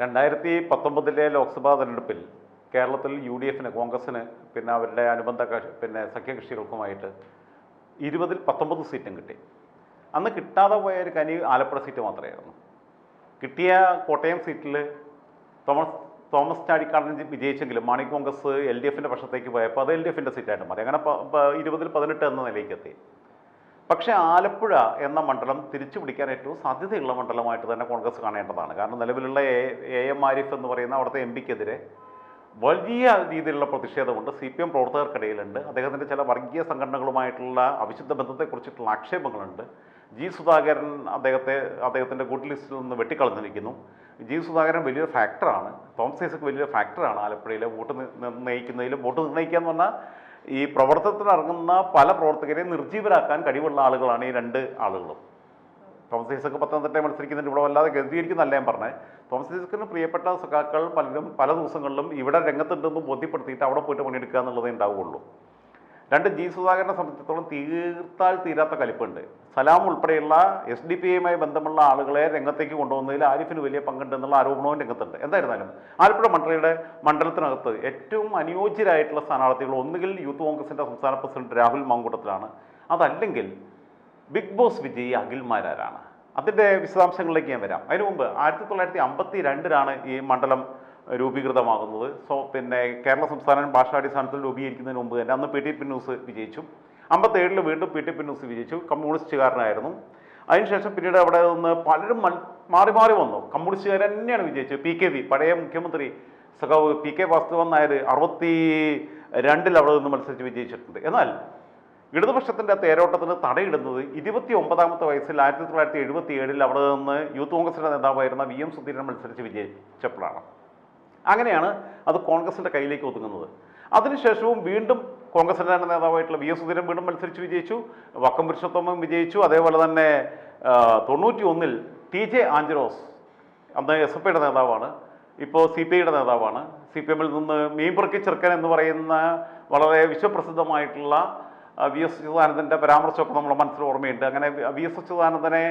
രണ്ടായിരത്തി പത്തൊമ്പതിലെ ലോക്സഭാ തെരഞ്ഞെടുപ്പിൽ കേരളത്തിൽ യു ഡി എഫിന് കോൺഗ്രസിന് പിന്നെ അവരുടെ അനുബന്ധ പിന്നെ സഖ്യകക്ഷികൾക്കുമായിട്ട് ഇരുപതിൽ പത്തൊമ്പത് സീറ്റും കിട്ടി. അന്ന് കിട്ടാതെ പോയ ഒരു കനി ആലപ്പുഴ സീറ്റ് മാത്രമായിരുന്നു. കിട്ടിയ കോട്ടയം സീറ്റിൽ തോമസ് തോമസ് ചാടിക്കാടൻ വിജയിച്ചെങ്കിലും മാണി കോൺഗ്രസ് എൽ ഡി എഫിന്റെ പക്ഷത്തേക്ക് പോയപ്പോൾ അത് എൽ ഡി എഫിന്റെ സീറ്റായിട്ട് മാറി. അങ്ങനെ ഇരുപതിൽ പതിനെട്ട് എന്ന നിലയ്ക്ക് എത്തി പക്ഷേ ആലപ്പുഴ എന്ന മണ്ഡലം തിരിച്ചു പിടിക്കാൻ ഏറ്റവും സാധ്യതയുള്ള മണ്ഡലമായിട്ട് തന്നെ കോൺഗ്രസ് കാണേണ്ടതാണ്. കാരണം നിലവിലുള്ള എ എ എം ആരിഫ് എന്ന് പറയുന്ന അവിടുത്തെ എം പിക്കെതിരെ വലിയ രീതിയിലുള്ള പ്രതിഷേധമുണ്ട്. സി പി എം പ്രവർത്തകർക്കിടയിലുണ്ട്. അദ്ദേഹത്തിന്റെ ചില വർഗീയ സംഘടനകളുമായിട്ടുള്ള അവിശുദ്ധ ബന്ധത്തെക്കുറിച്ചിട്ടുള്ള ആക്ഷേപങ്ങളുണ്ട്. ജി സുധാകരൻ അദ്ദേഹത്തെ അദ്ദേഹത്തിന്റെ ഗുഡ് ലിസ്റ്റിൽ നിന്ന് വെട്ടിക്കളഞ്ഞിരിക്കുന്നു. ജി സുധാകരൻ വലിയൊരു ഫാക്ടറാണ്. തോമസ് ഐസക് വലിയൊരു ഫാക്ടറാണ് ആലപ്പുഴയിലെ വോട്ട് നിർണയിക്കുന്നതിലും വോട്ട് നിർണയിക്കുക എന്ന് പറഞ്ഞാൽ ഈ പ്രവർത്തനത്തിനിറങ്ങുന്ന പല പ്രവർത്തകരെയും നിർജീവരാക്കാൻ കഴിവുള്ള ആളുകളാണ് ഈ രണ്ട് ആളുകളും. തോമസ് ഐസക്ക് പത്തനംതിട്ട മത്സരിക്കുന്നുണ്ട്. ഇവിടെ വല്ലാതെ ഗതിയിരിക്കുന്നല്ല ഞാൻ പറഞ്ഞത് തോമസ് ഐസക്കിന് പ്രിയപ്പെട്ട സഖാക്കൾ പലരും പല ദിവസങ്ങളിലും ഇവിടെ രംഗത്തുണ്ടെന്ന് ബോധ്യപ്പെടുത്തിയിട്ട് അവിടെ പോയിട്ട് പണിയെടുക്കുക എന്നുള്ളതേ ഉണ്ടാവുകയുള്ളൂ. രണ്ട് ജി സുധാകരനെ സംബന്ധിച്ചിടത്തോളം തീർത്താൽ തീരാത്ത കലിപ്പുണ്ട്. സലാം ഉൾപ്പെടെയുള്ള എസ് ഡി പി ഐയുമായി ബന്ധമുള്ള ആളുകളെ രംഗത്തേക്ക് കൊണ്ടുവന്നതിൽ ആരിഫിന് വലിയ പങ്കുണ്ട് എന്നുള്ള ആരോപണവും രംഗത്തുണ്ട്. എന്തായിരുന്നാലും ആലപ്പുഴ മണ്ഡലയുടെ മണ്ഡലത്തിനകത്ത് ഏറ്റവും അനുയോജ്യരായിട്ടുള്ള സ്ഥാനാർത്ഥികൾ ഒന്നുകിൽ യൂത്ത് കോൺഗ്രസിന്റെ സംസ്ഥാന പ്രസിഡന്റ് രാഹുൽ മാങ്കൂട്ടത്തിലാണ്. അതല്ലെങ്കിൽ ബിഗ് ബോസ് വിജയി അഖിൽമാരാരാണ് അതിന്റെ വിശദാംശങ്ങളിലേക്ക് ഞാൻ വരാം. അതിനു മുമ്പ് ആയിരത്തി തൊള്ളായിരത്തി അമ്പത്തി രണ്ടിലാണ് ഈ മണ്ഡലം രൂപീകൃതമാകുന്നത്. സോ പിന്നെ കേരള സംസ്ഥാനം ഭാഷാടിസ്ഥാനത്തിൽ രൂപീകരിക്കുന്നതിന് മുമ്പ് തന്നെ അന്ന് പി ടി പി ന്യൂസ് വിജയിച്ചു. അമ്പത്തേഴിൽ വീണ്ടും പി ടി പി ന്യൂസ് വിജയിച്ചു. കമ്മ്യൂണിസ്റ്റുകാരനായിരുന്നു. അതിനുശേഷം പിന്നീട് അവിടെ നിന്ന് പലരും മാറി മാറി വന്നു. കമ്മ്യൂണിസ്റ്റുകാർ തന്നെയാണ് വിജയിച്ചത്. പി കെ വി പഴയ മുഖ്യമന്ത്രി സഖാവ് പി കെ വാസുദേവൻ നായർ അറുപത്തി രണ്ടിൽ അവിടെ നിന്ന് മത്സരിച്ച് വിജയിച്ചിട്ടുണ്ട്. എന്നാൽ ഇടതുപക്ഷത്തിന്റെ തേരോട്ടത്തിന് തടയിടുന്നത് ഇരുപത്തി ഒമ്പതാമത്തെ വയസ്സിൽ ആയിരത്തി തൊള്ളായിരത്തി എഴുപത്തി ഏഴിൽ അവിടെ നിന്ന് യൂത്ത് കോൺഗ്രസിന്റെ നേതാവായിരുന്ന വി എം സുധീരൻ മത്സരിച്ച് വിജയിച്ചപ്പോഴാണ്. അങ്ങനെയാണ് അത് കോൺഗ്രസിന്റെ കയ്യിലേക്ക് ഒതുങ്ങുന്നത്. അതിനുശേഷവും വീണ്ടും കോൺഗ്രസിന്റെ നേതാവായിട്ടുള്ള വി എസ് സുധീരൻ വീണ്ടും മത്സരിച്ച് വിജയിച്ചു വക്കം പുരുഷോത്തമൻ വിജയിച്ചു. അതേപോലെ തന്നെ തൊണ്ണൂറ്റി ഒന്നിൽ ടി ജെ ആഞ്ചലോസ് അന്ന് എസ് എഫ് ഐയുടെ നേതാവാണ് ഇപ്പോൾ സി പി ഐയുടെ നേതാവാണ്. സി പി എമ്മിൽ നിന്ന് മീൻപുറക്കി ചെറുക്കൻ എന്ന് പറയുന്ന വളരെ വിശ്വപ്രസിദ്ധമായിട്ടുള്ള വി എസ് അച്യുതാനന്ദന്റെ പരാമർശമൊക്കെ നമ്മുടെ മനസ്സിൽ ഓർമ്മയുണ്ട്. അങ്ങനെ വി എസ് അച്യുതാനന്ദനെ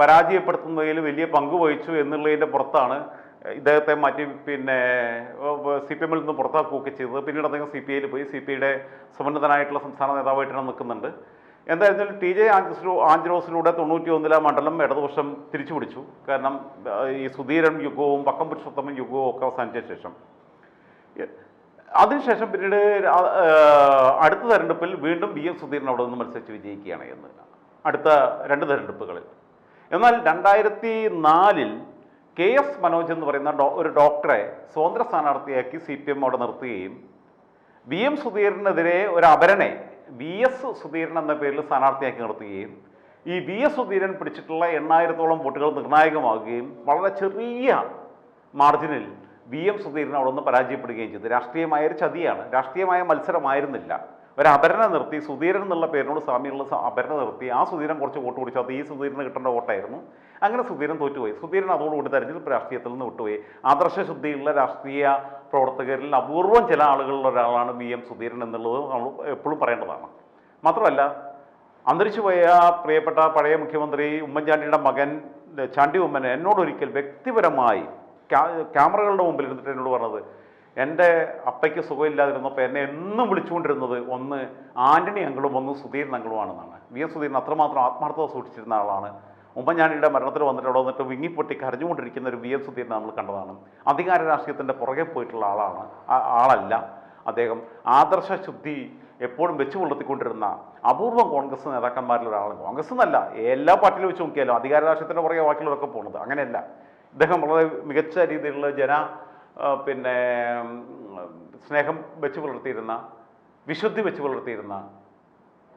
പരാജയപ്പെടുത്തുന്നതിൽ വലിയ പങ്ക് വഹിച്ചു എന്നുള്ളതിന്റെ പുറത്താണ് ഇദ്ദേഹത്തെ മാറ്റി പിന്നെ സി പി എമ്മിൽ നിന്ന് പുറത്താക്കുകയൊക്കെ ചെയ്തത്. പിന്നീട് അദ്ദേഹം സി പി ഐയിൽ പോയി. സി പി ഐയുടെ സമുന്നതനായിട്ടുള്ള സംസ്ഥാന നേതാവായിട്ടാണ് നിൽക്കുന്നുണ്ട്. എന്തായിരുന്നാലും ടി ജെ ആഞ്ചലോ ആഞ്ചലോസിലൂടെ തൊണ്ണൂറ്റി ഒന്നിലെ മണ്ഡലം ഇടതുപക്ഷം തിരിച്ചു പിടിച്ചു കാരണം ഈ സുധീരൻ യുഗവും പക്കം പുരുഷോത്തമൻ യുഗവും ഒക്കെ അവസാനിച്ച ശേഷം. അതിനുശേഷം പിന്നീട് അടുത്ത തെരഞ്ഞെടുപ്പിൽ വീണ്ടും ബി എം സുധീരൻ അവിടെ നിന്ന് മത്സരിച്ച് വിജയിക്കുകയാണ് എന്ന് അടുത്ത രണ്ട് തെരഞ്ഞെടുപ്പുകളിൽ. എന്നാൽ രണ്ടായിരത്തി നാലിൽ കെ എസ് മനോജ് എന്ന് പറയുന്ന ഡോ ഒരു ഡോക്ടറെ സ്വതന്ത്ര സ്ഥാനാർത്ഥിയാക്കി സി പി എം അവിടെ നിർത്തുകയും വി എം സുധീരനെതിരെ ഒരു അപരനെ വി എസ് സുധീരൻ എന്ന പേരിൽ സ്ഥാനാർത്ഥിയാക്കി നിർത്തുകയും ഈ വി എസ് സുധീരൻ പിടിച്ചിട്ടുള്ള എണ്ണായിരത്തോളം വോട്ടുകൾ നിർണായകമാകുകയും വളരെ ചെറിയ മാർജിനിൽ വി എം സുധീരൻ അവിടെ നിന്ന് പരാജയപ്പെടുകയും ചെയ്തു. രാഷ്ട്രീയമായ ഒരു ചതിയാണ്. രാഷ്ട്രീയമായ മത്സരമായിരുന്നില്ല ഒരു അപരനെ നിർത്തി സുധീരൻ എന്നുള്ള പേരിനോട് സാമ്യമുള്ള അപരണ നിർത്തി. ആ സുധീരൻ കുറച്ച് വോട്ട് പിടിച്ചു. അത് ഈ സുധീരന് കിട്ടേണ്ട വോട്ടായിരുന്നു. അങ്ങനെ സുധീരൻ തോറ്റുപോയി. സുധീരൻ അതോടുകൂടി തെരഞ്ഞെടുപ്പ് രാഷ്ട്രീയത്തിൽ നിന്ന് വിട്ടുപോയി. ആദർശശുദ്ധിയുള്ള രാഷ്ട്രീയ പ്രവർത്തകരിൽ അപൂർവം ചില ആളുകളിൽ ഒരാളാണ് വി എം സുധീരൻ എന്നുള്ളത് നമ്മൾ എപ്പോഴും പറയേണ്ടതാണ്. മാത്രമല്ല അന്തരിച്ചുപോയ പ്രിയപ്പെട്ട പഴയ മുഖ്യമന്ത്രി ഉമ്മൻചാണ്ടിയുടെ മകൻ ചാണ്ടി ഉമ്മൻ എന്നോടൊരിക്കൽ വ്യക്തിപരമായി ക്യാ- ക്യാമറകളുടെ മുമ്പിൽ ഇരുന്നിട്ട് എന്നോട് പറഞ്ഞത് എന്റെ അപ്പയ്ക്ക് സുഖമില്ലാതിരുന്നപ്പോൾ എന്നെ എന്നും വിളിച്ചുകൊണ്ടിരുന്നത് ഒന്ന് ആന്റണി അങ്കിളും ഒന്ന് സുധീരൻ അങ്കിളുമാണെന്നാണ്. വി എസ് സുധീരൻ അത്രമാത്രം ആത്മാർത്ഥത സൂക്ഷിച്ചിരുന്ന ആളാണ്. ഉമ്മൻചാണ്ടിയുടെ മരണത്തിൽ വന്നിട്ട് അവിടെ വന്നിട്ട് വിങ്ങിപ്പൊട്ടി കരഞ്ഞുകൊണ്ടിരിക്കുന്ന ഒരു വി എസ് സുധീരൻ നമ്മൾ കണ്ടതാണ്. അധികാര രാഷ്ട്രീയത്തിന്റെ പുറകെ പോയിട്ടുള്ള ആളാണ്. ആളല്ല അദ്ദേഹം. ആദർശ ശുദ്ധി എപ്പോഴും വെച്ചു പുലർത്തിക്കൊണ്ടിരുന്ന അപൂർവം കോൺഗ്രസ് നേതാക്കന്മാരിൽ ഒരാളാണ് കോൺഗ്രസ് എന്നല്ല എല്ലാ പാർട്ടിയിലും വെച്ച് നോക്കിയാലും അധികാര രാഷ്ട്രീയത്തിന്റെ പുറകെ ബാക്കിയുള്ളവരൊക്കെ പോകുന്നത്. അങ്ങനെയല്ല. ഇദ്ദേഹം വളരെ മികച്ച രീതിയിലുള്ള ജന പിന്നെ സ്നേഹം വെച്ച് പുലർത്തിയിരുന്ന വിശുദ്ധി വെച്ച് പുലർത്തിയിരുന്ന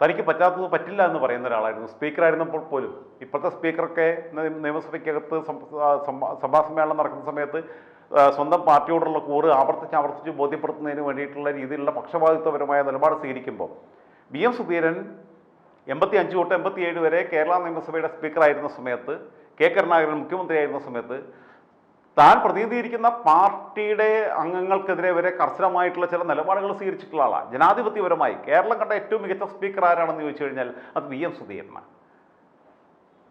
തനിക്ക് പറ്റാത്തത് പറ്റില്ല എന്ന് പറയുന്ന ഒരാളായിരുന്നു. സ്പീക്കറായിരുന്നപ്പോൾ പോലും ഇപ്പോഴത്തെ സ്പീക്കറൊക്കെ നിയമസഭയ്ക്കകത്ത് സഭാ സമ്മേളനം നടക്കുന്ന സമയത്ത് സ്വന്തം പാർട്ടിയോടുള്ള കൂറ് ആവർത്തിച്ച് ആവർത്തിച്ച് ബോധ്യപ്പെടുത്തുന്നതിന് വേണ്ടിയിട്ടുള്ള രീതിയിലുള്ള പക്ഷപാതിത്വപരമായ നിലപാട് സ്വീകരിക്കുമ്പോൾ ബി എം. സുധീരൻ എൺപത്തി അഞ്ച് തൊട്ട് എൺപത്തി ഏഴ് വരെ കേരള നിയമസഭയുടെ സ്പീക്കറായിരുന്ന സമയത്ത് കെ. കരുണാകരൻ മുഖ്യമന്ത്രിയായിരുന്ന സമയത്ത് താൻ പ്രതിനിധീകരിക്കുന്ന പാർട്ടിയുടെ അംഗങ്ങൾക്കെതിരെ വരെ കർശനമായിട്ടുള്ള ചില നിലപാടുകൾ സ്വീകരിച്ചിട്ടുള്ള ആളാണ് ജനാധിപത്യപരമായി കേരളം കണ്ട ഏറ്റവും മികച്ച സ്പീക്കർ ആരാണെന്ന് ചോദിച്ചു കഴിഞ്ഞാൽ അത് വി എം സുധീരനാണ്.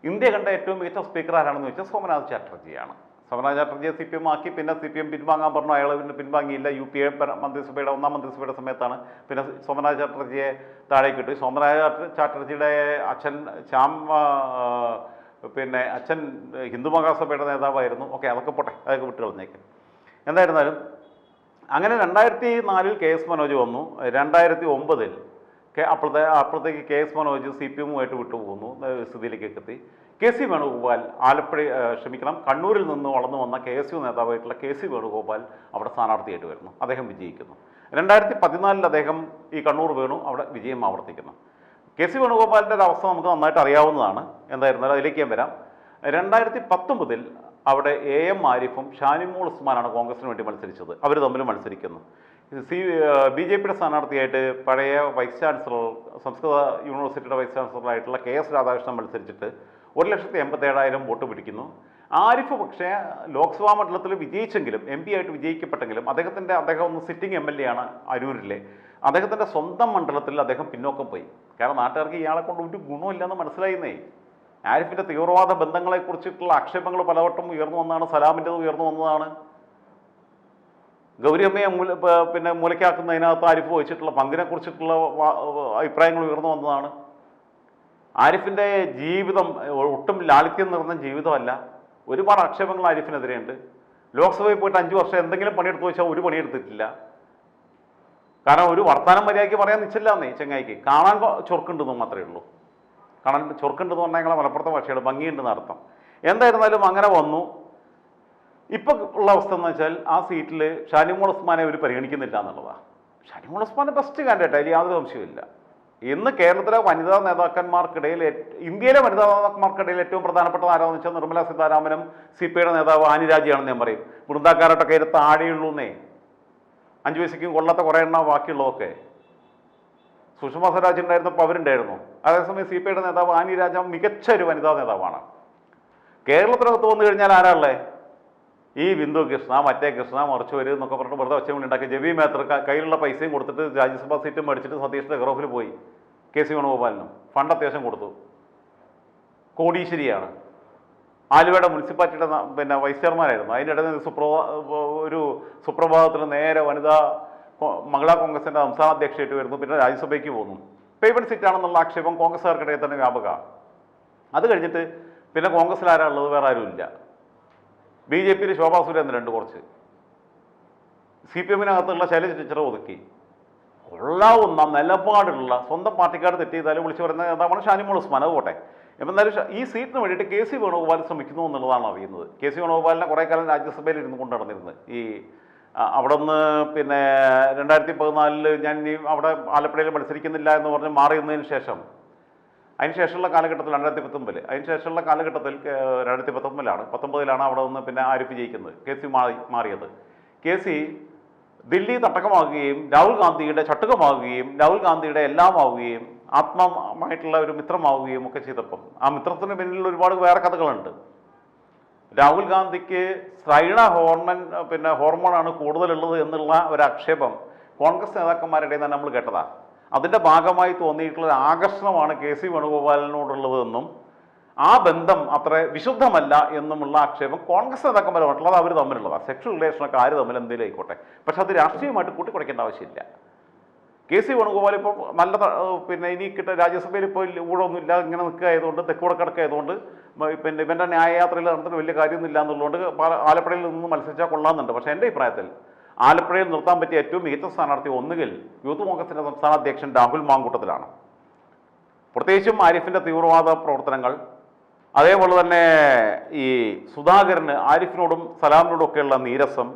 ഇന്ത്യ കണ്ട ഏറ്റവും മികച്ച സ്പീക്കർ ആരാണെന്ന് ചോദിച്ചാൽ സോമനാഥ് ചാറ്റർജിയാണ്. സോമനാഥ് ചാറ്റർജിയെ സി പി എം ആക്കി പിന്നെ സി പി എം പിൻവാങ്ങാൻ പറഞ്ഞു അയാൾ പിന്നെ പിൻവാങ്ങിയില്ല. യു പി എ മന്ത്രിസഭയുടെ ഒന്നാം മന്ത്രിസഭയുടെ സമയത്താണ് പിന്നെ സോമനാഥ് ചാറ്റർജിയെ താഴേക്ക് ഇട്ടു സോമനാഥ് ചാറ്റർജിയുടെ അച്ഛൻ ശ്യാം പിന്നെ അച്ഛൻ ഹിന്ദു മഹാസഭയുടെ നേതാവായിരുന്നു. ഓക്കെ അതൊക്കെ പോട്ടെ അതൊക്കെ വിട്ട് കളഞ്ഞേക്കും. എന്തായിരുന്നാലും അങ്ങനെ രണ്ടായിരത്തി നാലിൽ കെ എസ് മനോജ് വന്നു. രണ്ടായിരത്തി ഒമ്പതിൽ കെ അപ്പോഴത്തെ അപ്പോഴത്തേക്ക് K S Manoj C P എമ്മുമായിട്ട് വിട്ടുപോകുന്നു സ്ഥിതിയിലേക്ക് എത്തി കെ സി വേണുഗോപാൽ ആലപ്പുഴ ക്ഷമിക്കണം കണ്ണൂരിൽ നിന്ന് വളർന്നു വന്ന കെ എസ് യു നേതാവായിട്ടുള്ള കെ സി വേണുഗോപാൽ അവിടെ സ്ഥാനാർത്ഥിയായിട്ട് വരുന്നു. അദ്ദേഹം വിജയിക്കുന്നു. രണ്ടായിരത്തി പതിനാലിൽ അദ്ദേഹം ഈ കണ്ണൂർ വേണു അവിടെ വിജയം ആവർത്തിക്കുന്നു. കെ സി വേണുഗോപാലിന്റെ അവസ്ഥ നമുക്ക് നന്നായിട്ട് അറിയാവുന്നതാണ്. എന്തായിരുന്നാലും അതിലേക്ക് ഞാൻ വരാം. രണ്ടായിരത്തി പത്തൊമ്പതിൽ അവിടെ എ എം ആരിഫും ഷാനിമോൾ ഉസ്മാനാണ് കോൺഗ്രസിന് വേണ്ടി മത്സരിച്ചത്. അവർ തമ്മിൽ മത്സരിക്കുന്നു. സി ബി ജെ പിയുടെ സ്ഥാനാർത്ഥിയായിട്ട് പഴയ വൈസ് ചാൻസലർ സംസ്കൃത യൂണിവേഴ്സിറ്റിയുടെ വൈസ് ചാൻസലറായിട്ടുള്ള കെ എസ് രാധാകൃഷ്ണൻ മത്സരിച്ചിട്ട് ഒരു ലക്ഷത്തി എൺപത്തേഴായിരം വോട്ട് പിടിക്കുന്നു. ആരിഫ് പക്ഷേ ലോക്സഭാ മണ്ഡലത്തിൽ വിജയിച്ചെങ്കിലും എം പി ആയിട്ട് വിജയിക്കപ്പെട്ടെങ്കിലും അദ്ദേഹത്തിന്റെ അദ്ദേഹം ഒന്ന് സിറ്റിംഗ് എം എൽ എ ആണ് അരൂരിലെ. അദ്ദേഹത്തിന്റെ സ്വന്തം മണ്ഡലത്തിൽ അദ്ദേഹം പിന്നോക്കം പോയി. കാരണം നാട്ടുകാർക്ക് ഇയാളെ കൊണ്ട് ഒരു ഗുണമില്ലെന്ന് മനസ്സിലായിരുന്നേ ആരിഫിന്റെ തീവ്രവാദ ബന്ധങ്ങളെക്കുറിച്ചിട്ടുള്ള ആക്ഷേപങ്ങൾ പലവട്ടം ഉയർന്നു വന്നതാണ് സലാമിന്റെത് ഉയർന്നു വന്നതാണ്. ഗൗരിയമ്മയെ മൂല പിന്നെ മൂലയ്ക്കാക്കുന്നതിനകത്ത് ആരിഫ് വഹിച്ചിട്ടുള്ള പങ്കിനെ കുറിച്ചിട്ടുള്ള അഭിപ്രായങ്ങൾ ഉയർന്നു വന്നതാണ്. ആരിഫിന്റെ ജീവിതം ഒട്ടും ലാളിത്യം നിറഞ്ഞ ജീവിതമല്ല. ഒരുപാട് ആക്ഷേപങ്ങൾ ആരിഫിനെതിരെയുണ്ട്. ലോക്സഭയിൽ പോയിട്ട് അഞ്ച് വർഷം എന്തെങ്കിലും പണിയെടുത്ത് വെച്ചാൽ ഒരു പണിയെടുത്തിട്ടില്ല. കാരണം ഒരു വർത്തമാനം മര്യാദയ്ക്ക് പറയാൻ നിശ്ചില്ലാന്നേ ചെങ്ങായിക്ക്. കാണാൻ ചൊർക്കുണ്ടെന്ന് മാത്രമേ ഉള്ളൂ. കാണാൻ ചൊറുക്കുണ്ടെന്ന് പറഞ്ഞാൽ ഞങ്ങളെ മലപ്പുറത്തെ ഭാഷയുടെ ഭംഗിയുണ്ടെന്ന് അർത്ഥം. എന്തായിരുന്നാലും അങ്ങനെ വന്നു. ഇപ്പൊ ഉള്ള അവസ്ഥ എന്ന് വെച്ചാൽ ആ സീറ്റിൽ ഷാനിമോൾ ഉസ്മാനെ അവർ പരിഗണിക്കുന്നില്ല എന്നുള്ളതാണ് ഷാനിമോൾ ഉസ്മാൻ ബെസ്റ്റ് കാൻഡിഡേറ്റ് അതിൽ യാതൊരു സംശയമില്ല ഇന്ന് കേരളത്തിലെ വനിതാ നേതാക്കന്മാർക്കിടയിൽ ഇന്ത്യയിലെ വനിതാ നേതാക്കന്മാർക്കിടയിൽ ഏറ്റവും പ്രധാനപ്പെട്ട ആരാന്ന് വെച്ചാൽ നിർമ്മല സീതാരാമനും സി പി ഐയുടെ നേതാവ് ആനിരാജിയാണെന്ന് ഞാൻ പറയും. വൃന്ദാക്കാരട്ടൊക്കെ താഴെയുള്ളൂന്നേ അഞ്ചു വയസ്സേക്കും കൊള്ളാത്ത കുറേ എണ്ണ ബാക്കിയുള്ളതൊക്കെ. സുഷമ സ്വരാജ് ഉണ്ടായിരുന്നപ്പോൾ അവരുണ്ടായിരുന്നു. അതേസമയം സി പി ഐയുടെ നേതാവ് ആനി രാജ മികച്ച ഒരു വനിതാ നേതാവാണ്. കേരളത്തിനകത്ത് വന്നു കഴിഞ്ഞാൽ ആരാളേ ഈ ബിന്ദു കൃഷ്ണ മറ്റേ കൃഷ്ണ മറിച്ച് വരും എന്നൊക്കെ പറഞ്ഞിട്ട് വെറുതെ ഒച്ച ഉണ്ടാക്കി. ജബി മേത്തർ കയ്യിലുള്ള പൈസയും കൊടുത്തിട്ട് രാജ്യസഭാ സീറ്റും മേടിച്ചിട്ട് സതീഷിന്റെ നെഹ്റോഫിൽ പോയി. K C വേണുഗോപാലിനും. ഫണ്ട് അത്യാവശ്യം കൊടുത്തു. കോടീശ്വരിയാണ്. ആലുവയുടെ മുനിസിപ്പാലിറ്റിയുടെ പിന്നെ വൈസ് ചെയർമാനായിരുന്നു. അതിനിടയിൽ സുപ്രഭാ ഒരു സുപ്രഭാതത്തിൽ നേരെ വനിതാ മഹിളാ കോൺഗ്രസിന്റെ സംസ്ഥാന അധ്യക്ഷയായിട്ട് വരുന്നു. പിന്നെ രാജ്യസഭയ്ക്ക് പോകുന്നു. പേയ്മെന്റ് സീറ്റാണെന്നുള്ള ആക്ഷേപം കോൺഗ്രസ്സുകാർക്കിടയിൽ തന്നെ വ്യാപകമാണ് അത് കഴിഞ്ഞിട്ട് പിന്നെ കോൺഗ്രസ്സിൽ ആരാ ഉള്ളത്? വേറെ ആരുമില്ല ബി ജെ പിയിൽ ശോഭാ സുരേന്ദ്രൻ ഉണ്ട് കുറച്ച്. സി പി എമ്മിനകത്തുള്ള ശൈലജ ടീച്ചറെ ഒതുക്കി. ഉള്ള ഒന്നാം നിലപാടുള്ള സ്വന്തം പാർട്ടിക്കാർ തെറ്റ് ചെയ്താലും വിളിച്ചു പറയുന്ന നേതാവാണ് ഷാനിമോൾ ഉസ്മാൻ. അത് പോട്ടെ. എന്നാലും ഈ സീറ്റിന് വേണ്ടിയിട്ട് കെ സി വേണുഗോപാൽ ശ്രമിക്കുന്നു എന്നുള്ളതാണ് അറിയുന്നത്? കെ സി വേണുഗോപാലിനെ കുറേ കാലം രാജ്യസഭയിൽ ഇരുന്ന് കൊണ്ട് നടന്നിരുന്നത് ഈ അവിടെ നിന്ന് പിന്നെ രണ്ടായിരത്തി പതിനാലിൽ ഞാൻ ഈ അവിടെ ആലപ്പുഴയിൽ മത്സരിക്കുന്നില്ല എന്ന് പറഞ്ഞ് മാറിയതിന് ശേഷം ശേഷം അതിനുശേഷമുള്ള കാലഘട്ടത്തിൽ രണ്ടായിരത്തി പത്തൊമ്പതിൽ അതിനുശേഷമുള്ള കാലഘട്ടത്തിൽ രണ്ടായിരത്തി പത്തൊമ്പതിലാണ് പത്തൊമ്പതിലാണ് അവിടെ നിന്ന് പിന്നെ ആരിപ്പ് ജയിക്കുന്നത് കെ സി മാറി മാറിയത്. കെ സി ദില്ലി തട്ടകമാകുകയും രാഹുൽ ഗാന്ധിയുടെ ചട്ടുകമാകുകയും രാഹുൽ ഗാന്ധിയുടെ എല്ലാമാവുകയും ആത്മമായിട്ടുള്ള ഒരു മിത്രമാവുകയും ഒക്കെ ചെയ്തപ്പം ആ മിത്രത്തിന് പിന്നിൽ ഒരുപാട് വേറെ കഥകളുണ്ട്. രാഹുൽ ഗാന്ധിക്ക് സ്ത്രൈണ ഹോർമോൺ പിന്നെ ഹോർമോണാണ് കൂടുതലുള്ളത് എന്നുള്ള ഒരു ആക്ഷേപം കോൺഗ്രസ് നേതാക്കന്മാരുടെ തന്നെ നമ്മൾ കേട്ടതാണ് അതിന്റെ ഭാഗമായി തോന്നിയിട്ടുള്ള ആകർഷണമാണ് കെ സി വേണുഗോപാലിനോടുള്ളതെന്നും ആ ബന്ധം അത്ര വിശുദ്ധമല്ല എന്നുമുള്ള ആക്ഷേപം കോൺഗ്രസ് നേതാക്കന്മാരുമായിട്ടുള്ളത് അവർ തമ്മിലുള്ളതാണ് സെക്ഷൽ റിലേഷനൊക്കെ ആര് തമ്മിൽ എന്തെങ്കിലും ആയിക്കോട്ടെ. പക്ഷെ അത് രാഷ്ട്രീയമായിട്ട് കൂട്ടിക്കുറയ്ക്കേണ്ട ആവശ്യമില്ല. കെ സി വേണുഗോപാൽ ഇപ്പോൾ നല്ല പിന്നെ ഇനി കിട്ട രാജ്യസഭയിൽ ഇപ്പോൾ ഊഴമൊന്നും ഇല്ല ഇങ്ങനെ നിൽക്കുകയായതുകൊണ്ട് തെക്കൂടെ കിടക്കായതുകൊണ്ട് പിന്നെ ഇവന്റെ ന്യായയാത്രയിൽ നടന്നിട്ട് വലിയ കാര്യമൊന്നും ഇല്ല എന്നുള്ളതുകൊണ്ട് ആലപ്പുഴയിൽ നിന്ന് മത്സരിച്ചാൽ കൊള്ളാമെന്നുണ്ട്. പക്ഷേ എന്റെ അഭിപ്രായത്തിൽ ആലപ്പുഴയിൽ നിർത്താൻ പറ്റിയ ഏറ്റവും മികച്ച സ്ഥാനാർത്ഥി ഒന്നുകിൽ യൂത്ത് കോൺഗ്രസിന്റെ സംസ്ഥാന അധ്യക്ഷൻ രാഹുൽ മാങ്കൂട്ടത്തിലാണ്. പ്രത്യേകിച്ചും ആരിഫിന്റെ തീവ്രവാദ പ്രവർത്തനങ്ങൾ അതേപോലെ തന്നെ ഈ സുധാകരന് ആരിഫിനോടും സലാമിനോടും ഒക്കെയുള്ള നീരസം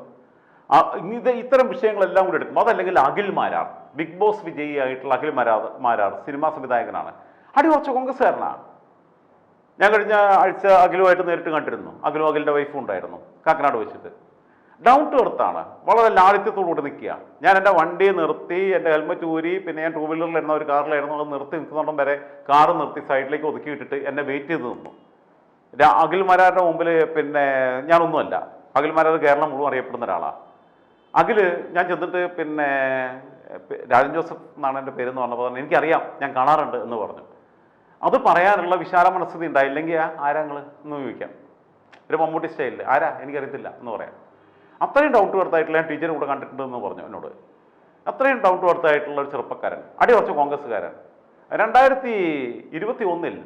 ഇത് ഇത്തരം വിഷയങ്ങളെല്ലാം കൂടി എടുക്കും അതല്ലെങ്കിൽ അഖിൽ മാരാർ. ബിഗ് ബോസ് വിജയി ആയിട്ടുള്ള അഖിൽ മരാ മാരാർ സിനിമാ സംവിധായകനാണ്. അടിയുറച്ച കോൺഗ്രസ്സുകാരനാണ്. ഞാൻ കഴിഞ്ഞ ആഴ്ച അഖിലുമായിട്ട് നേരിട്ട് കണ്ടിരുന്നു. അഖിലും അഖിലിന്റെ വൈഫും ഉണ്ടായിരുന്നു. കാക്കനാട് വെച്ചിട്ട്. ഡൗൺ ടു എർത്താണ് വളരെ ലാളിത്യത്തോടുകൂടി നിൽക്കുക. ഞാൻ എന്റെ വണ്ടി നിർത്തി എന്റെ ഹെൽമെറ്റ് ഊരി പിന്നെ ഞാൻ ടൂ വീലറിലിരുന്ന ഒരു കാറിലായിരുന്നു അത് നിർത്തി നിൽക്കുന്നിടം വരെ കാറ് നിർത്തി സൈഡിലേക്ക് ഒതുക്കി ഇട്ടിട്ട് എന്നെ വെയിറ്റ് ചെയ്ത് നിന്നു. അഖിൽ മരാരുടെ മുമ്പിൽ പിന്നെ ഞാനൊന്നുമല്ല. അഖിൽ മരാർ കേരളം മുഴുവൻ അറിയപ്പെടുന്ന ഒരാളാണ് അഖിൽ ഞാൻ ചെന്നിട്ട് പിന്നെ രാജൻ ജോസഫ് എന്നാണ് എന്റെ പേരെന്ന് പറഞ്ഞപ്പോൾ പറഞ്ഞു എനിക്കറിയാം ഞാൻ കാണാറുണ്ട് എന്ന് പറഞ്ഞു. അത് പറയാനുള്ള വിശാല മനസ്ഥിതി ഉണ്ടായില്ലെങ്കിൽ ആരാങ്ങൾ എന്ന് ചോദിക്കാം. ഒരു മമ്മൂട്ടി സ്റ്റൈലിൽ ആരാ? എനിക്കറിയത്തില്ല എന്ന് പറയാം. അത്രയും ഡൗട്ട് വർത്തായിട്ടുള്ള ഞാൻ ടീച്ചർ കൂടെ കണ്ടിട്ടുണ്ടെന്ന് പറഞ്ഞു എന്നോട്. അത്രയും ഡൗട്ട് വർത്തായിട്ടുള്ള ഒരു ചെറുപ്പക്കാരൻ അടി കുറച്ച് കോൺഗ്രസ്സുകാരൻ. രണ്ടായിരത്തി ഇരുപത്തി ഒന്നിൽ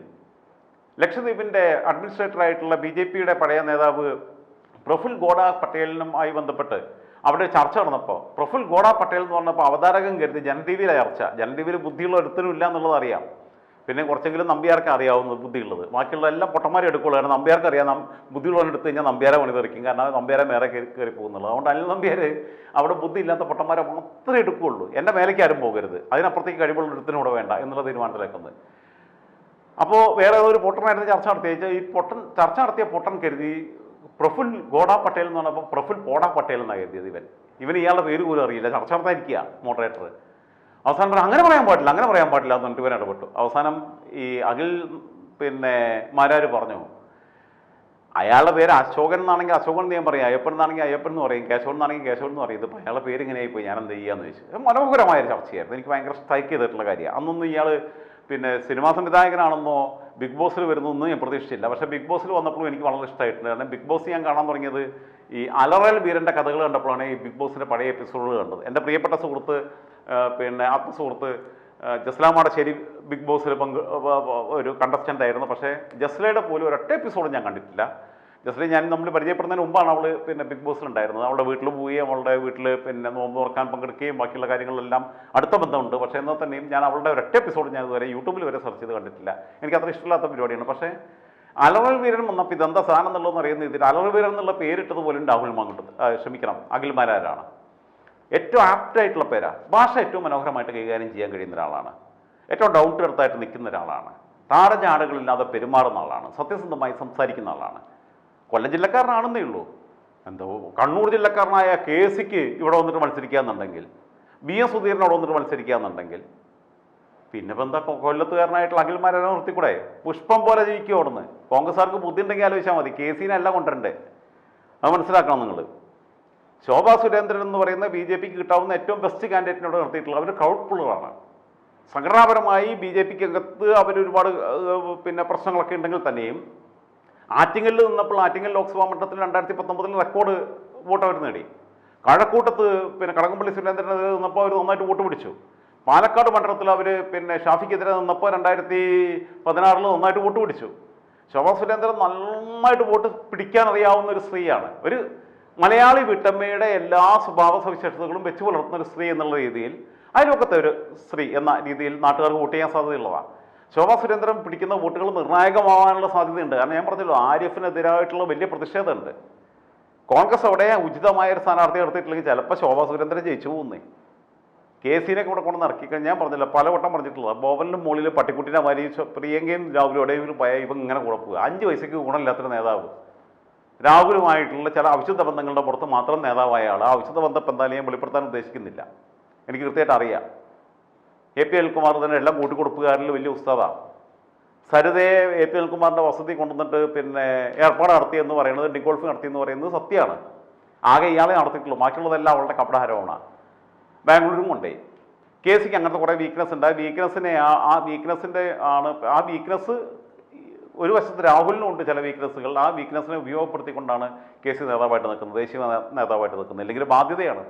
ലക്ഷദ്വീപിന്റെ അഡ്മിനിസ്ട്രേറ്റർ ആയിട്ടുള്ള ബി ജെ പിയുടെ പഴയ നേതാവ് പ്രഫുൽ ഗോഡ പട്ടേലിനുമായി ബന്ധപ്പെട്ട് അവിടെ ചർച്ച നടന്നപ്പോൾ പ്രഫുൽ ഗോഡ പട്ടേൽ എന്ന് പറഞ്ഞപ്പോൾ അവതാരകൻ കരുതി ജന ടി വിയിലെ ചർച്ച. ജന ടി വിയിൽ ബുദ്ധിയുള്ള ഒരുത്തനും ഇല്ല എന്നുള്ളത് അറിയാം. പിന്നെ കുറച്ചെങ്കിലും നമ്പ്യാർക്ക് അറിയാവുന്നത് ബുദ്ധിയുള്ളത്. ബാക്കിയുള്ള എല്ലാം പൊട്ടന്മാരെ എടുക്കുള്ളൂ. കാരണം നമ്പ്യാർക്ക് അറിയാം ബുദ്ധിയുള്ളവൻ എടുത്ത് കഴിഞ്ഞാൽ നമ്പ്യാരെ പണി തെറിക്കും കാരണം നമ്പ്യാരെ മേലെ കയറി കയറി പോകുന്നുള്ളൂ അതുകൊണ്ട് അല്ല നമ്പ്യാർ അവിടെ ബുദ്ധി ഇല്ലാത്ത പൊട്ടന്മാരെ മാത്രമേ എടുക്കുകയുള്ളൂ. എന്റെ മേലേക്ക് ആരും പോകരുത്. അതിനപ്പുറത്തേക്ക് കഴിവുള്ള ഒരുത്തിനും കൂടെ വേണ്ട എന്നുള്ള തീരുമാനത്തിലേക്കുന്നത്. അപ്പോൾ വേറെ ഒരു പൊട്ടനായിരുന്നു ചർച്ച നടത്തിയ ഈ പൊട്ടൻ ചർച്ച നടത്തിയ പൊട്ടൻ കരുതി പ്രഫുൽ ഗോഡ പട്ടേൽ എന്ന് പറഞ്ഞപ്പോൾ പ്രഫുൽ പോടാ പട്ടേൽ എന്നാണ് കരുതിയത് ഇവൻ. ഇവൻ ഇയാളുടെ പേര് പോലും അറിയില്ല. ചർച്ച നടത്താതിരിക്കുക മോഡറേറ്റർ അവസാനം അങ്ങനെ പറയാൻ പാടില്ല അങ്ങനെ പറയാൻ പാടില്ല എന്ന് പറഞ്ഞിട്ട് ഇവൻ ഇടപെട്ടു. അവസാനം ഈ അഖിൽ പിന്നെ മാരാര് പറഞ്ഞു അയാളുടെ പേര് അശോകൻ എന്നാണെങ്കിൽ അശോകൻ എന്ന് ഞാൻ പറയും അയ്യപ്പൻ എന്നാണെങ്കിൽ അയ്യപ്പൻ എന്ന് പറയും കേശവൻ എന്നാണെങ്കിൽ കേശവൻ എന്ന് പറയും. ഇതിപ്പോൾ അയാളുടെ പേര് ഇങ്ങനെയായി പോയി ഞാൻ എന്ത് ചെയ്യാന്ന് ചോദിച്ചു. മനോഹരമായ ചർച്ചയായിരുന്നു. എനിക്ക് ഭയങ്കര സ്ട്രൈക്ക് ചെയ്തിട്ടുള്ള കാര്യമാണ്. അന്നൊന്നും ഇയാൾ പിന്നെ സിനിമാ സംവിധായകനാണെന്നോ ബിഗ് ബോസിൽ വരുന്നൊന്നും ഞാൻ പ്രതീക്ഷിച്ചില്ല. പക്ഷേ ബിഗ് ബോസിൽ വന്നപ്പോഴും എനിക്ക് വളരെ ഇഷ്ടമായിട്ടുണ്ട് കാരണം ബിഗ് ബോസ് ഞാൻ കാണാൻ തുടങ്ങിയത് ഈ അലറൽ വീരന്റെ കഥകൾ കണ്ടപ്പോഴാണ് ഈ ബിഗ് ബോസിന്റെ പഴയ എപ്പിസോഡുകൾ കണ്ടത്. എന്റെ പ്രിയപ്പെട്ട സുഹൃത്ത് പിന്നെ ആത്മസുഹൃത്ത് ജസ്ലാമാടെ ശരി ബിഗ് ബോസിൽ പങ്ക് ഒരു കണ്ടസ്റ്റന്റ് ആയിരുന്നു. പക്ഷേ ജസ്ലയുടെ പോലും ഒരൊറ്റ എപ്പിസോഡ് ഞാൻ കണ്ടിട്ടില്ല. ജസ്ലി ഞാൻ നമ്മൾ പരിചയപ്പെടുന്നതിന് മുമ്പാണ് അവൾ പിന്നെ ബിഗ് ബോസിൽ ഉണ്ടായിരുന്നത്. അവളുടെ വീട്ടിൽ പോയി അവളുടെ വീട്ടിൽ പിന്നെ നോമ്പ് തുറക്കാൻ പങ്കെടുക്കുകയും ബാക്കിയുള്ള കാര്യങ്ങളെല്ലാം അടുത്ത ബന്ധമുണ്ട്. പക്ഷേ എന്നാൽ തന്നെയും ഞാൻ അവളുടെ ഒരൊറ്റ എപ്പിസോഡ് ഞാൻ ഇതുവരെ യൂട്യൂബിൽ വരെ സെർച്ച് ചെയ്ത് കണ്ടിട്ടില്ല. എനിക്ക് അത്ര ഇഷ്ടമില്ലാത്ത പരിപാടിയാണ്. പക്ഷേ അലറൽ വീരൻ വന്നപ്പോൾ ഇതെന്താ സാധനം എന്നുള്ളതെന്ന് അറിയുന്ന ഇതിൽ അലറൽ വീരൻ എന്നുള്ള പേരിട്ടത് പോലും രാഹുൽ മാങ്ങട്ട് ക്ഷമിക്കണം അഖിൽമാരാരാണ് ഏറ്റവും ആപ്റ്റായിട്ടുള്ള പേരാ. ഭാഷ ഏറ്റവും മനോഹരമായിട്ട് കൈകാര്യം ചെയ്യാൻ കഴിയുന്ന ഒരാളാണ്. ഏറ്റവും ഡൗൺ ടു നിൽക്കുന്ന ഒരാളാണ്. താരജാടകളില്ലാതെ പെരുമാറുന്ന ആളാണ്. സത്യസന്ധമായി സംസാരിക്കുന്ന ആളാണ്. കൊല്ലം ജില്ലക്കാരനാണെന്നേ ഉള്ളൂ. എന്തോ കണ്ണൂർ ജില്ലക്കാരനായ കെ സിക്ക് ഇവിടെ വന്നിട്ട് മത്സരിക്കാന്നുണ്ടെങ്കിൽ ബി എസ് സുധീരൻ അവിടെ വന്നിട്ട് മത്സരിക്കാന്നുണ്ടെങ്കിൽ പിന്നെ ഇപ്പം എന്താ കൊല്ലത്തുകാരനായിട്ടുള്ള അഖിൽമാരെ നിർത്തിക്കൂടെ? പുഷ്പം പോലെ ജീവിക്കും അവിടുന്ന്. കോൺഗ്രസ്സുകാർക്ക് ബുദ്ധി ഉണ്ടെങ്കിൽ ആലോചിച്ചാൽ മതി. കെ സിനെ കൊണ്ടുവരണ്ടേ? അത് മനസ്സിലാക്കണം നിങ്ങൾ ശോഭാ സുരേന്ദ്രൻ എന്ന് പറയുന്ന ബി ജെ പിക്ക് കിട്ടാവുന്ന ഏറ്റവും ബെസ്റ്റ് കാൻഡിഡേറ്റിനോട് നിർത്തിയിട്ടുള്ള അവർ ക്രൗഡ് പുള്ളറാണ് സംഘടനാപരമായി ബി ജെ പിക്ക് അകത്ത് അവരൊരുപാട് പിന്നെ പ്രശ്നങ്ങളൊക്കെ ഉണ്ടെങ്കിൽ തന്നെയും ആറ്റിങ്ങലിൽ നിന്നപ്പോൾ ആറ്റിങ്ങൽ ലോക്സഭാ മണ്ഡലത്തിൽ രണ്ടായിരത്തി പത്തൊമ്പതിൽ റെക്കോർഡ് വോട്ട് അവർ നേടി. കഴക്കൂട്ടത്ത് പിന്നെ കടകംപള്ളി സുരേന്ദ്രൻ നിന്നപ്പോൾ അവർ നന്നായിട്ട് വോട്ട് പിടിച്ചു. പാലക്കാട് മണ്ഡലത്തിൽ അവർ പിന്നെ ഷാഫിക്കെതിരെ നിന്നപ്പോൾ രണ്ടായിരത്തി പതിനാറിൽ നന്നായിട്ട് വോട്ട് പിടിച്ചു. ശോഭാ സുരേന്ദ്രൻ നന്നായിട്ട് വോട്ട് പിടിക്കാൻ അറിയാവുന്ന ഒരു സ്ത്രീയാണ്. ഒരു മലയാളി വീട്ടമ്മയുടെ എല്ലാ സ്വഭാവ സവിശേഷതകളും വെച്ച് പുലർത്തുന്ന ഒരു സ്ത്രീ എന്നുള്ള രീതിയിൽ അയൽവക്കത്തെ ഒരു സ്ത്രീ എന്ന രീതിയിൽ നാട്ടുകാർക്ക് വോട്ട് ചെയ്യാൻ സാധ്യതയുള്ളതാണ്. ശോഭാ സുരേന്ദ്രൻ പിടിക്കുന്ന വോട്ടുകൾ നിർണായകമാവാനുള്ള സാധ്യതയുണ്ട്. കാരണം ഞാൻ പറഞ്ഞല്ലോ ആരിഫിനെതിരായിട്ടുള്ള വലിയ പ്രതിഷേധമുണ്ട്. കോൺഗ്രസ് അവിടെ ഉചിതമായ ഒരു സ്ഥാനാർത്ഥി എടുത്തിട്ടില്ലെങ്കിൽ ചിലപ്പോൾ ശോഭാ സുരേന്ദ്രൻ ജയിച്ചു പോകുന്നേ. കെ സിനെ കൂടെ കൊണ്ട് ഇറക്കി കഴിഞ്ഞാൽ ഞാൻ പറഞ്ഞില്ല പലവട്ടം പറഞ്ഞിട്ടുള്ളത്. ബോവലിനും മുകളിൽ പട്ടിക്കുട്ടിനെ മാരി പ്രിയങ്കയും രാഹുലും എവിടെയെങ്കിലും പോയാൽ ഇവൻ ഇങ്ങനെ കൂടെ അഞ്ച് വയസ്സേക്ക് ഗുണമില്ലാത്തൊരു നേതാവ്. രാഹുലുമായിട്ടുള്ള ചില അവിശുദ്ധ ബന്ധങ്ങളുടെ പുറത്ത് മാത്രം നേതാവായ ആൾ ആ അവിശുദ്ധ ബന്ധം എന്തായാലും ഞാൻ വെളിപ്പെടുത്താൻ ഉദ്ദേശിക്കുന്നില്ല. എനിക്ക് കൃത്യമായിട്ട് അറിയാം. എ പി അൽകുമാർ തന്നെ എല്ലാം കൂട്ടിക്കൊടുപ്പുകാരിൽ വലിയ ഉസ്താദാണ്. സരിതയെ എ പി അൽകുമാറിന്റെ വസതി കൊണ്ടുവന്നിട്ട് പിന്നെ ഏർപ്പാട് നടത്തി എന്ന് പറയുന്നത് ഡിഗോൾഫ് നടത്തി എന്ന് പറയുന്നത് സത്യമാണ്. ആകെ ഇയാളെ നടത്തിയിട്ടുള്ളൂ. ബാക്കിയുള്ളതെല്ലാം അവളുടെ കപടഹരമാണ്. ബാംഗ്ലൂരും കൊണ്ടേ. കെ സിക്ക് അങ്ങനത്തെ കുറേ വീക്ക്നെസ് ഉണ്ട്. ആ വീക്ക്നെസ്സിനെ ആ- വീക്ക്നെസ്സിന്റെ ആണ് ആ വീക്ക്നെസ് ഒരു വശത്ത് രാഹുലിനും ഉണ്ട് ചില വീക്ക്നെസ്സുകൾ ആ വീക്ക്നെസ്സിനെ ഉപയോഗപ്പെടുത്തിക്കൊണ്ടാണ് കെ സി നേതാവായിട്ട് നിൽക്കുന്നത് ദേശീയ നേതാവായിട്ട് നിൽക്കുന്നത്. അല്ലെങ്കിൽ ബാധ്യതയാണ്.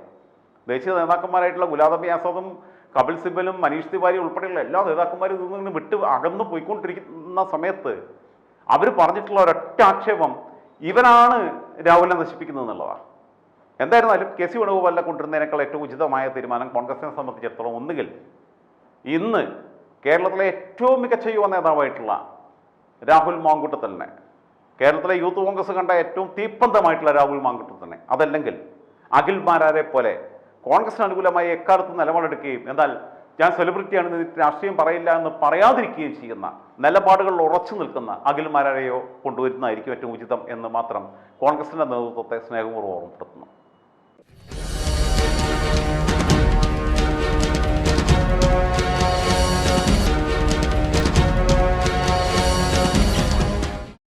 ദേശീയ നേതാക്കന്മാരായിട്ടുള്ള ഗുലാം നബി ആസാദും കപിൽ സിബലും മനീഷ് തിവാരി ഉൾപ്പെടെയുള്ള എല്ലാ നേതാക്കന്മാരും ഇതിൽ നിന്ന് വിട്ട് അകന്നു പോയിക്കൊണ്ടിരിക്കുന്ന സമയത്ത് അവർ പറഞ്ഞിട്ടുള്ള ഒരൊറ്റ ആക്ഷേപം ഇവനാണ് രാഹുലിനെ നശിപ്പിക്കുന്നത് എന്നുള്ളതാണ്. എന്തായിരുന്നാലും കെ സി വേണുഗോപാലിനെ കൊണ്ടുവരുന്നതിനേക്കാൾ ഏറ്റവും ഉചിതമായ തീരുമാനം കോൺഗ്രസിനെ സംബന്ധിച്ചിടത്തോളം ഒന്നുകിൽ ഇന്ന് കേരളത്തിലെ ഏറ്റവും മികച്ച യുവ നേതാവായിട്ടുള്ള രാഹുൽ മാങ്കുട്ടത്തലിനെ കേരളത്തിലെ യൂത്ത് കോൺഗ്രസ് കണ്ട ഏറ്റവും തീപ്പന്തമായിട്ടുള്ള രാഹുൽ മാങ്കുട്ടത്തലിനെ അതല്ലെങ്കിൽ അഖിൽ മാരാരെ പോലെ കോൺഗ്രസിന് അനുകൂലമായി എക്കാലത്ത് നിലപാടെടുക്കുകയും എന്നാൽ ഞാൻ സെലിബ്രിറ്റിയാണ് രാഷ്ട്രീയം പറയില്ല എന്ന് പറയാതിരിക്കുകയും ചെയ്യുന്ന നിലപാടുകളിൽ ഉറച്ചു നിൽക്കുന്ന അഖിൽമാരെയോ കൊണ്ടുവരുന്നതായിരിക്കും ഏറ്റവും ഉചിതം എന്ന് മാത്രം കോൺഗ്രസിന്റെ നേതൃത്വത്തെ സ്നേഹപൂർവം ഓർമ്മപ്പെടുത്തുന്നു.